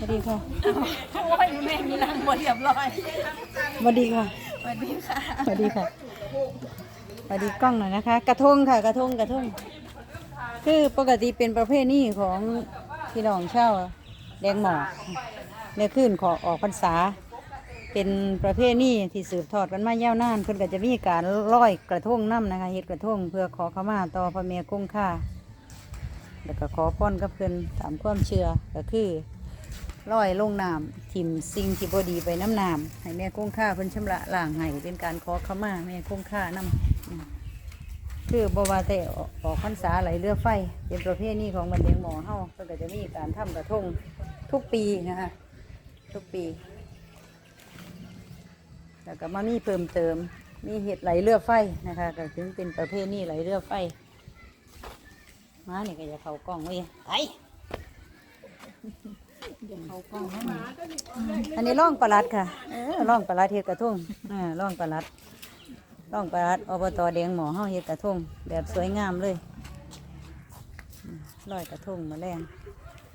วัสดีค่ะโอ้ยแม่งนั่งบนเรียบร้อยสวัสดีค่ะสวัสดีค่ะสวัสดีค่ะสวัสดีกล้องหน่อยนะคะ กระทงค่ะกระทงกระทง คือปกติเป็นประเภทนี้ของพี่น้องเช่าวแดงหมอกในคืนขอออกพรรษา เป็นประเภทนี้ที่สืบทอดกันมายาวนานเพิ่นก็จะมีการร้อยกระทงน้ำนะคะเฮ็ดกระทงเพื่อขอขมาต่อพระเมียคงค่าแล้วก็ขอพรกับเพิ่นตามความเชื่อก็คือ ร้อยลงน้ำทิมสิ่งที่บดีไปน้ำน้ำให้แม่คงค่าเพิ่นชำระล้างให้เป็นการขอขมาแม่คงค่าน้ำคือบวาแต่ออกพรรษาไหลเรือไฟ เป็นประเภทนี้ของบันเดงหมอเฮาเพิ่นก็จะมีการทำกระทงทุกปีนะคะทุกปี แล้วก็มามีเพิ่มเติมมีเห็ดไหลเรือไฟนะคะก็ถึงเป็นประเภทนี้ไหลเรือไฟมาเนี่ยก็จะเข้ากล้องไว้ไอ้ องให้มาอันนี้ร่องปลัดค่ะเออร่องปลัดเห็ดกระทงอ่าร่องปลัดร่องปลัดอบตแดงหมอเฮาเห็ดกระทงแบบสวยงามเลยร้อยกระทงมาแรง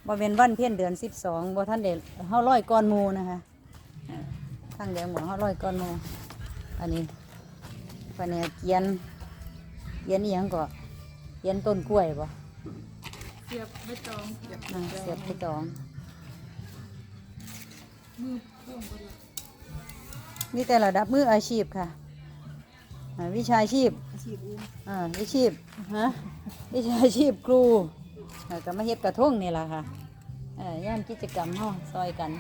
บ่เป็นวันเพี้ยนเดือนสิบสองบ่ท่านเด็เฮาร้อยก้อนหมูนะคะอ่าทางแดงหมอเฮาร้อยก้อนหมูอันนี้ปะเนี่ยเกียนเกียนอีหยังก็เกียนต้นกล้วยบ่เสียบไม่ตองเสียบอ่าเสียบไปตอง มือพ่วงไปละนี่แต่ระดับมืออาชีพค่ะอ่าวิชาชีพอาชีพอื่นอ่าวิชีพฮะวิชาชีพครูอ่าก็มาเฮ็ดกระทงนี่แหละค่ะเอ่อย่านกิจกรรมเฮาซอยกัน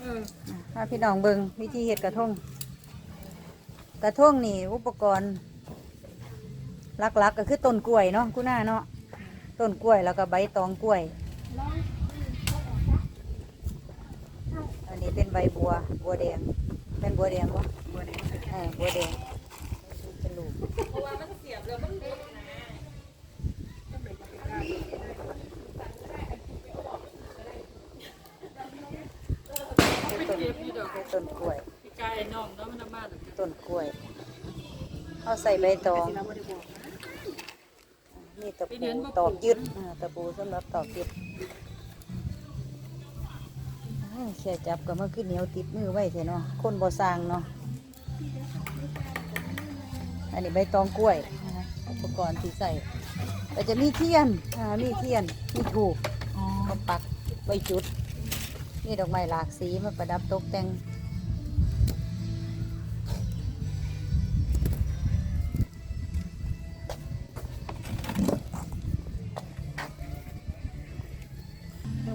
เออถ้าพี่น้องเบิงวิธีเฮ็ดกระทง กระทงนี่อุปกรณ์ ลักๆก็คือต้นกล้วยเนาะคุณน้าเนาะต้นกล้วยแล้วก็ใบตองกล้วย อันนี้เป็นใบบัวบัวแดงเป็นบัวแดงวะบัวแดงเออบัวแดงเป็นลูกเพราะว่ามันเสียบแล้วมันหลุดนะไปเก็บอยู่ดอกต้นกล้วยพี่กายน้องเนาะมันน้ำมาดอกต้นกล้วย เอาใส่ใบตอง นี่ตะปูตอกยึดตะปูสำหรับตอกยึดแค่จับก็มาขึ้นเหนียวติดมือไว้เถอะเนาะคนบ่สร้างเนาะอันนี้ใบตองกล้วยอุปกรณ์ที่ใส่ก็จะมีเทียนอ่ามีเทียนมีถูกอ๋อมาปักไว้จุดนี่ดอกไม้หลากสีมาประดับตกแต่ง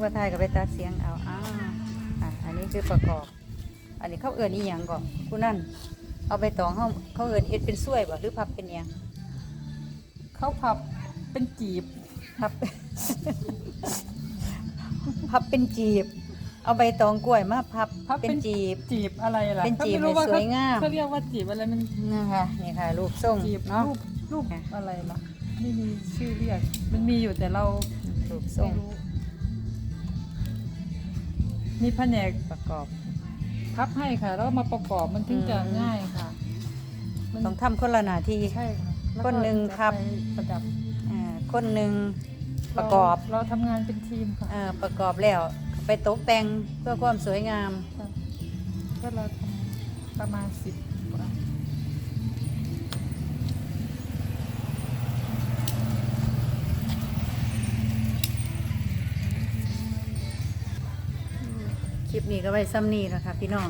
นึกว่าไทยก็ไปตัดเสียงเอาอ่าอะอันนี้คือประกอบ อันนี้เขาเอื่นอีหยังก่อนคุณนั่นเอาไปตองเขาเขาเอื่นเฮ็ดเป็นส่วยบ่หรือพับเป็นยังเขาพับเป็นจีบพับพับเป็นจีบ เอาใบตองกล้วยมาพับพับเป็นจีบ จีบอะไรล่ะเป็นจีบขาไรู้ให้สวยงาม เขาเรียกว่าจีบอะไรมันนะคะนี่ค่ะรูปทรงจีบเนาะรูปรูปอะไรล่ะไม่มีชื่อเรียก มันมีอยู่แต่เรารูปทรไม่งรู้ มีแผนกประกอบ พับให้ค่ะ แล้วมาประกอบมันถึงจะอืมง่ายค่ะมันต้องทำคนละหน้าที่ ใช่ค่ะแล้วคนหนึ่งจะพับไปประดับอ่าคนหนึ่งประกอบเราเราทำงานเป็นทีมค่ะอ่าประกอบแล้วไปตกแต่งเพื่อความสวยงาม ก็เราทำประมาณสิบ ลิปนี้ก็ไว้ซ้ำนี้นะคะพี่น้อง